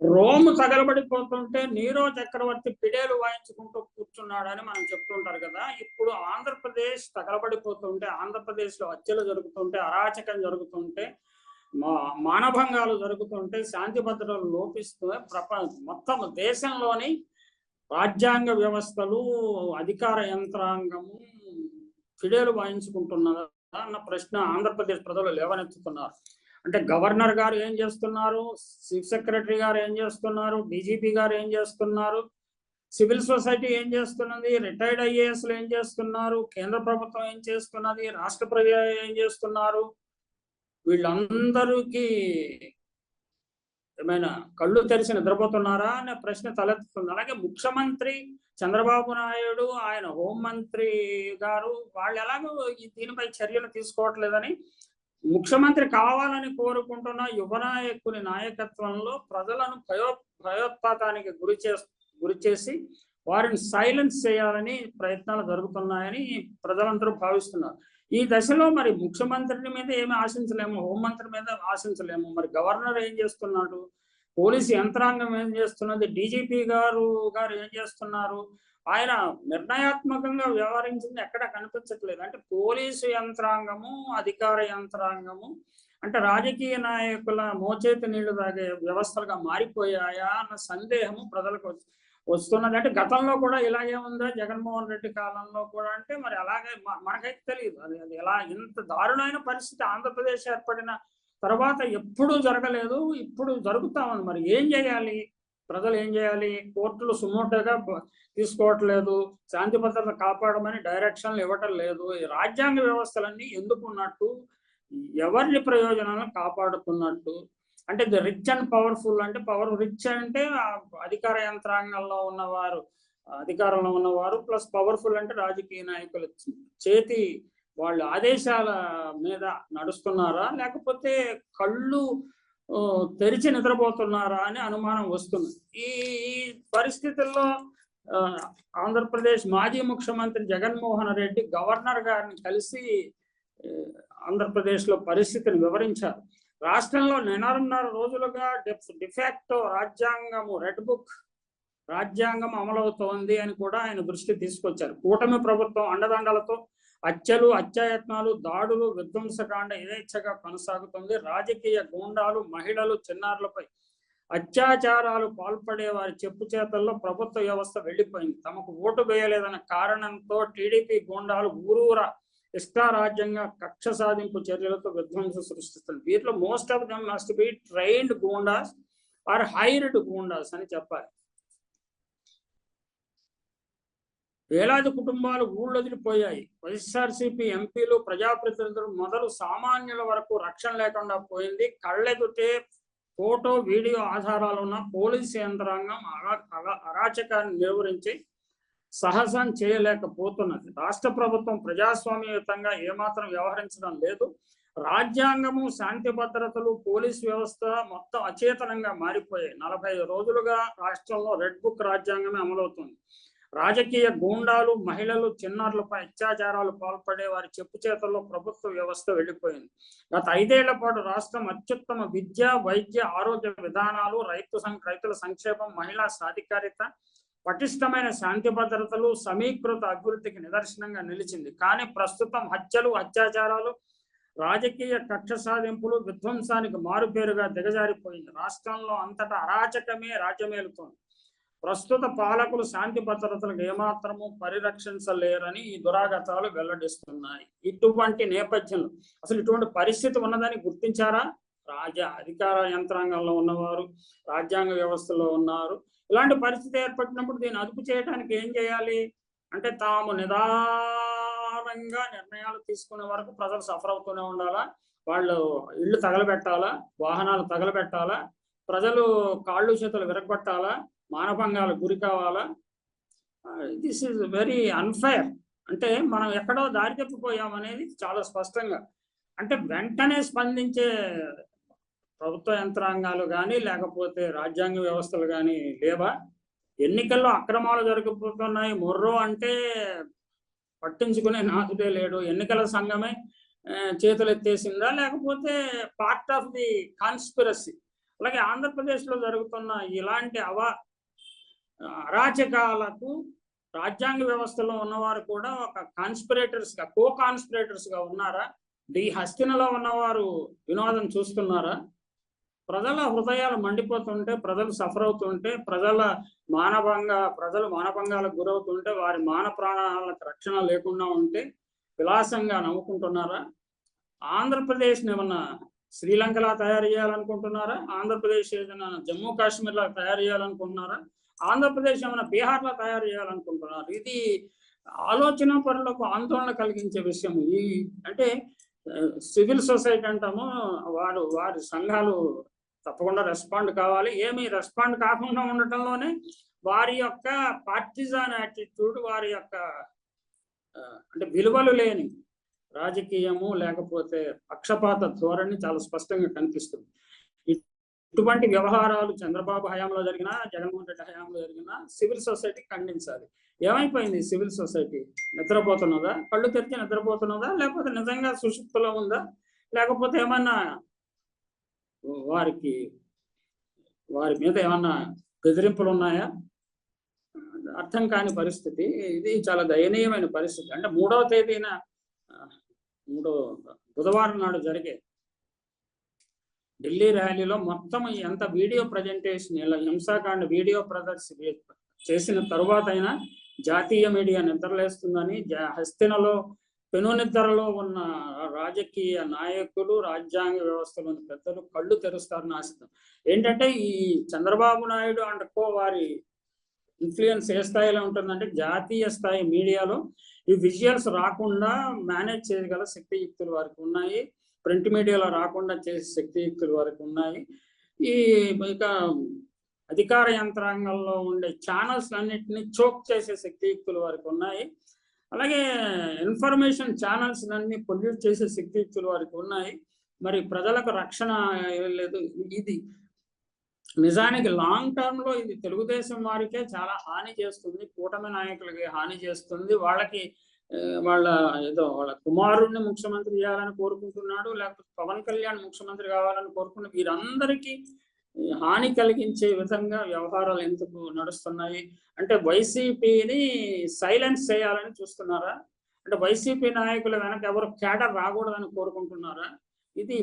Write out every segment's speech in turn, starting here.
Rome తగలబడిపోతుంటే Nero చక్రవర్తి పిడేలు వాయించుకుంటూ కూర్చున్నాడని మనం చెప్తుంటారు కదా. ఇప్పుడు ఆంధ్రప్రదేశ్ తగలబడిపోతుంటే ఆంధ్రప్రదేశ్లో హత్యలు జరుగుతుంటే అరాచకం జరుగుతుంటే మా మానభంగాలు జరుగుతుంటే శాంతి భద్రతలు లోపిస్తూ ప్రప మొత్తం దేశంలోని రాజ్యాంగ వ్యవస్థలు అధికార యంత్రాంగము ఫిడేలు వాయించుకుంటున్నదా అన్న ప్రశ్న ఆంధ్రప్రదేశ్ ప్రజలు లేవనెత్తుతున్నారు. అంటే గవర్నర్ గారు ఏం చేస్తున్నారు? చీఫ్ సెక్రటరీ గారు ఏం చేస్తున్నారు? డీజీపీ గారు ఏం చేస్తున్నారు? సివిల్ సొసైటీ ఏం చేస్తున్నది? రిటైర్డ్ ఐఏఎస్లు ఏం చేస్తున్నారు? కేంద్ర ప్రభుత్వం ఏం చేస్తున్నది? రాష్ట్ర ప్రజలు ఏం చేస్తున్నారు? వీళ్ళందరికీ ఏమైనా కళ్ళు తెరిచి నిద్రపోతున్నారా అనే ప్రశ్న తలెత్తుతుంది. అలాగే ముఖ్యమంత్రి చంద్రబాబు నాయుడు ఆయన హోంమంత్రి గారు వాళ్ళు ఎలాగో ఈ దీనిపై చర్యలు తీసుకోవట్లేదని ముఖ్యమంత్రి కావాలని కోరుకుంటున్న యువ నాయకుని నాయకత్వంలో ప్రజలను భయో భయోత్పాతానికి గురి చే గురి చేసి వారిని సైలెన్స్ చేయాలని ప్రయత్నాలు జరుగుతున్నాయని ప్రజలందరూ భావిస్తున్నారు. ఈ దశలో మరి ముఖ్యమంత్రిని మీద ఏమి ఆశించలేము హోంమంత్రి మీద ఆశించలేము. మరి గవర్నర్ ఏం చేస్తున్నాడు? పోలీసు యంత్రాంగం ఏం చేస్తున్నది? డీజీపీ గారు గారు ఏం చేస్తున్నారు? ఆయన నిర్ణయాత్మకంగా వ్యవహరించింది ఎక్కడ కనిపించట్లేదు. అంటే పోలీసు యంత్రాంగము అధికార యంత్రాంగము అంటే రాజకీయ నాయకుల మోచేతి నీళ్ళు తాగే వ్యవస్థలుగా మారిపోయాయా అన్న సందేహము ప్రజలకు వస్తున్నది. అంటే గతంలో కూడా ఇలాగే ఉందా? జగన్మోహన్ రెడ్డి కాలంలో కూడా అంటే మరి అలాగే మనకైతే తెలియదు. అది అది ఎలా ఇంత దారుణమైన పరిస్థితి ఆంధ్రప్రదేశ్ ఏర్పడిన తర్వాత ఎప్పుడూ జరగలేదు ఇప్పుడు జరుగుతా ఉంది మరి ఏం చేయాలి? ప్రజలు ఏం చేయాలి? కోర్టులు సుమోటగా తీసుకోవట్లేదు. శాంతి భద్రత కాపాడమని డైరెక్షన్లు ఇవ్వటం లేదు. రాజ్యాంగ వ్యవస్థలన్నీ ఎందుకు ఉన్నట్టు ఎవరి ప్రయోజనాలను కాపాడుతున్నట్టు అంటే ది రిచ్ అండ్ పవర్ఫుల్ అంటే పవర్ రిచ్ అంటే అధికార యంత్రాంగంలో ఉన్నవారు అధికారంలో ఉన్నవారు ప్లస్ పవర్ఫుల్ అంటే రాజకీయ నాయకులు. చేతి వాళ్ళ ఆదేశాల మీద నడుస్తున్నారా? లేకపోతే కళ్ళు తెరిచి నిద్రపోతున్నారా అని అనుమానం వస్తుంది. ఈ ఈ పరిస్థితుల్లో ఆ, ఆంధ్రప్రదేశ్ మాజీ ముఖ్యమంత్రి జగన్మోహన్ రెడ్డి గవర్నర్ గారిని కలిసి ఆంధ్రప్రదేశ్లో పరిస్థితిని వివరించారు. రాష్ట్రంలో నెలన్నర రోజులుగా డిఫాక్టో రాజ్యాంగము రెడ్ బుక్ రాజ్యాంగం అమలవుతోంది అని కూడా ఆయన దృష్టి తీసుకొచ్చారు. కూటమి ప్రభుత్వం అండదండలతో హత్యలు హత్యాయత్నాలు దాడులు విధ్వంసకాండ యథేచ్ఛగా కొనసాగుతుంది. రాజకీయ గూండాలు మహిళలు చిన్నారులపై అత్యాచారాలు పాల్పడే వారి చెప్పు చేతల్లో ప్రభుత్వ వ్యవస్థ వెళ్ళిపోయింది. తమకు ఓటు వేయలేదన్న కారణంతో టీడీపీ గూండాలు ఊరూరా ఇష్టారాజ్యంగా కక్ష సాధింపు చర్యలతో విధ్వంసం సృష్టిస్తుంది వీటిలో most of them must be trained goondas are hired goondas అని చెప్పాలి. వేలాది కుటుంబాలు ఊళ్ళు వదిలిపోయాయి వైఎస్ఆర్సీపీ ఎంపీలు ప్రజాప్రతినిధులు మొదలు సామాన్యుల వరకు రక్షణ లేకుండా పోయింది. కళ్ళెదుటే ఫోటో వీడియో ఆధారాలు ఉన్న పోలీసు యంత్రాంగం అరాచకాన్ని నిర్వహించి సహసం చేయలేకపోతున్నది. రాష్ట్ర ప్రభుత్వం ప్రజాస్వామ్యయుతంగా ఏమాత్రం వ్యవహరించడం లేదు. రాజ్యాంగము శాంతి భద్రతలు పోలీస్ వ్యవస్థ మొత్తం అచేతనంగా మారిపోయాయి. నలభై రోజులుగా రాష్ట్రంలో రెడ్ బుక్ రాజ్యాంగమే అమలవుతుంది. రాజకీయ గూండాలు మహిళలు చిన్నారులపై అత్యాచారాలు పాల్పడే వారి చెప్పు చేతల్లో ప్రభుత్వ వ్యవస్థ వెళ్ళిపోయింది. గత ఐదేళ్ళ పాటు రాష్ట్రం అత్యుత్తమ విద్య వైద్య ఆరోగ్య విధానాలు రైతు సం రైతుల సంక్షేమం మహిళా సాధికారిత పటిష్టమైన శాంతి భద్రతలు సమీకృత అభివృద్ధికి నిదర్శనంగా నిలిచింది. కానీ ప్రస్తుతం హత్యలు అత్యాచారాలు రాజకీయ కక్ష సాధింపులు విధ్వంసానికి మారుపేరుగా దిగజారిపోయింది. రాష్ట్రంలో అంతటా అరాచకమే రాజ్యమేలుతోంది ప్రస్తుత పాలకులు శాంతి భద్రతలకు ఏమాత్రము పరిరక్షించలేరని ఈ దురాగతాలు వెల్లడిస్తున్నాయి. ఇటువంటి నేపథ్యంలో అసలు ఇటువంటి పరిస్థితి ఉన్నదని గుర్తించారా? రాజ అధికార యంత్రాంగంలో ఉన్నవారు రాజ్యాంగ వ్యవస్థలో ఉన్నారు. ఇలాంటి పరిస్థితి ఏర్పడినప్పుడు దీన్ని అదుపు చేయడానికి ఏం చేయాలి? అంటే తాము నిదానంగా నిర్ణయాలు తీసుకునే వరకు ప్రజలు సఫర్ అవుతూనే ఉండాలా? వాళ్ళు ఇళ్ళు తగలబెట్టాలా? వాహనాలు తగలబెట్టాలా? ప్రజలు కాళ్ళు చేతులు విరగబట్టాలా మానభంగాలకు గురి కావాలా? దిస్ ఇస్ వెరీ అన్ఫైర్ అంటే మనం ఎక్కడో దారి తప్పిపోయామనేది చాలా స్పష్టంగా. అంటే వెంటనే స్పందించే ప్రభుత్వ యంత్రాంగాలు కానీ లేకపోతే రాజ్యాంగ వ్యవస్థలు కానీ లేవా? ఎన్నికల్లో అక్రమాలు జరగబోతున్నాయి. మొర్రో అంటే పట్టించుకునే నాథుడే లేడు. ఎన్నికల సంఘమే ఆ, చేతులు ఎత్తేసిందా లేకపోతే పార్ట్ ఆఫ్ ది కాన్స్పిరసీ అలాగే ఆంధ్రప్రదేశ్లో జరుగుతున్న ఇలాంటి అవా అరాచకాలకు రాజ్యాంగ వ్యవస్థలో ఉన్నవారు కూడా ఒక కాన్స్పిరేటర్స్గా కో కాన్స్పిరేటర్స్గా ఉన్నారా? డి హస్తినలో ఉన్నవారు వినోదం చూస్తున్నారా? ప్రజల హృదయాలు మండిపోతుంటే ప్రజలు సఫర్ అవుతుంటే ప్రజల మానభంగ ప్రజలు మానభంగాలకు గురవుతుంటే వారి మాన ప్రాణాలకు రక్షణ లేకుండా ఉంటే విలాసంగా నవ్వుకుంటున్నారా? ఆంధ్రప్రదేశ్ ఏమన్నా శ్రీలంకలా తయారు చేయాలనుకుంటున్నారా? ఆంధ్రప్రదేశ్ ఏదైనా జమ్మూ కాశ్మీర్లా తయారు చేయాలనుకుంటున్నారా? ఆంధ్రప్రదేశ్ ఏమైనా బీహార్లో తయారు చేయాలనుకుంటున్నారు ఇది ఆలోచన పరులకు ఆందోళన కలిగించే విషయం ఈ అంటే సివిల్ సొసైటీ అంటాము వారు వారి సంఘాలు తప్పకుండా రెస్పాండ్ కావాలి. ఏమి రెస్పాండ్ కాకుండా ఉండటంలోనే వారి యొక్క పార్టిజాన్ యాటిట్యూడ్ వారి యొక్క అంటే విలువలు లేని రాజకీయము లేకపోతే పక్షపాత ధోరణి చాలా స్పష్టంగా కనిపిస్తుంది. ఇటువంటి వ్యవహారాలు చంద్రబాబు హయాంలో జరిగినా జగన్మోహన్ రెడ్డి హయాంలో జరిగినా సివిల్ సొసైటీ ఖండించాలి. ఏమైపోయింది సివిల్ సొసైటీ? నిద్రపోతున్నదా? కళ్ళు తెరిచి నిద్రపోతున్నదా? లేకపోతే నిజంగా సుషుప్తిలో ఉందా? లేకపోతే ఏమన్నా వారికి వారి మీద ఏమన్నా బెదిరింపులు ఉన్నాయా? అర్థం కాని పరిస్థితి. ఇది చాలా దయనీయమైన పరిస్థితి. అంటే మూడవ తేదీన మూడో బుధవారం నాడు జరిగే ఢిల్లీ ర్యాలీలో మొత్తం ఎంత వీడియో ప్రజెంటేషన్ ఇలా హింసాకాండ వీడియో ప్రదర్శన చేసిన తరువాత అయినా జాతీయ మీడియా నిద్రలేస్తుందని జా- హస్తినలో పెను నిద్రలో ఉన్న రాజకీయ నాయకులు రాజ్యాంగ వ్యవస్థలోని పెద్దలు కళ్ళు తెరుస్తారని ఆశిద్దాం. ఏంటంటే ఈ చంద్రబాబు నాయుడు అండ్ కో వారి ఇన్ఫ్లుయెన్స్ ఏ స్థాయిలో ఉంటుందంటే జాతీయ స్థాయి మీడియాలో ఈ విజువల్స్ రాకుండా మేనేజ్ చేయగల శక్తియుక్తులు వారికి ఉన్నాయి. ప్రింట్ మీడియాలో రాకుండా చేసే శక్తియుక్తులు వరకు ఉన్నాయి. ఈ ఇక అధికార యంత్రాంగంలో ఉండే ఛానల్స్ అన్నిటిని చోక్ చేసే శక్తియుక్తులు వారికి ఉన్నాయి. అలాగే ఇన్ఫర్మేషన్ ఛానల్స్ అన్ని పొల్యూట్ చేసే శక్తియుక్తులు వారికి ఉన్నాయి. మరి ప్రజలకు రక్షణ లేదు. ఇది నిజానికి లాంగ్ టర్మ్లో ఇది తెలుగుదేశం వారికే చాలా హాని చేస్తుంది. కూటమి నాయకులకి హాని చేస్తుంది. వాళ్ళకి వాళ్ళ ఏదో వాళ్ళ కుమారుడిని ముఖ్యమంత్రి చేయాలని కోరుకుంటున్నాడు లేకపోతే పవన్ కళ్యాణ్ ముఖ్యమంత్రి కావాలని కోరుకున్న వీరందరికీ హాని కలిగించే విధంగా వ్యవహారాలు ఎందుకు నడుస్తున్నాయి? అంటే వైసీపీని సైలెన్స్ చేయాలని చూస్తున్నారా? అంటే వైసీపీ నాయకుల వెనక ఎవరు కేడర్ రాకూడదని కోరుకుంటున్నారా? ఇది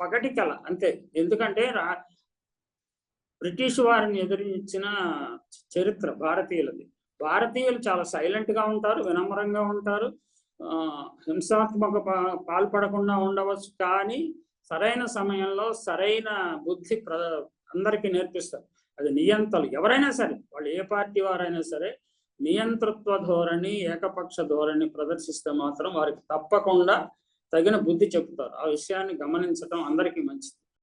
పగటి కళ అంతే. ఎందుకంటే రా బ్రిటిష్ వారిని ఎదిరించిన చరిత్ర భారతీయులది. భారతీయులు చాలా సైలెంట్గా ఉంటారు వినమ్రంగా ఉంటారు. ఆ, హింసాత్మక పాల్పడకుండా ఉండవచ్చు కానీ సరైన సమయంలో సరైన బుద్ధి ప్ర అందరికీ నేర్పిస్తారు. అది నియంత్రలు ఎవరైనా సరే వాళ్ళు ఏ పార్టీ వారైనా సరే నియంతృత్వ ధోరణి ఏకపక్ష ధోరణి ప్రదర్శిస్తే మాత్రం వారికి తప్పకుండా తగిన బుద్ధి చెప్తారు ఆ విషయాన్ని గమనించడం అందరికీ మంచిది.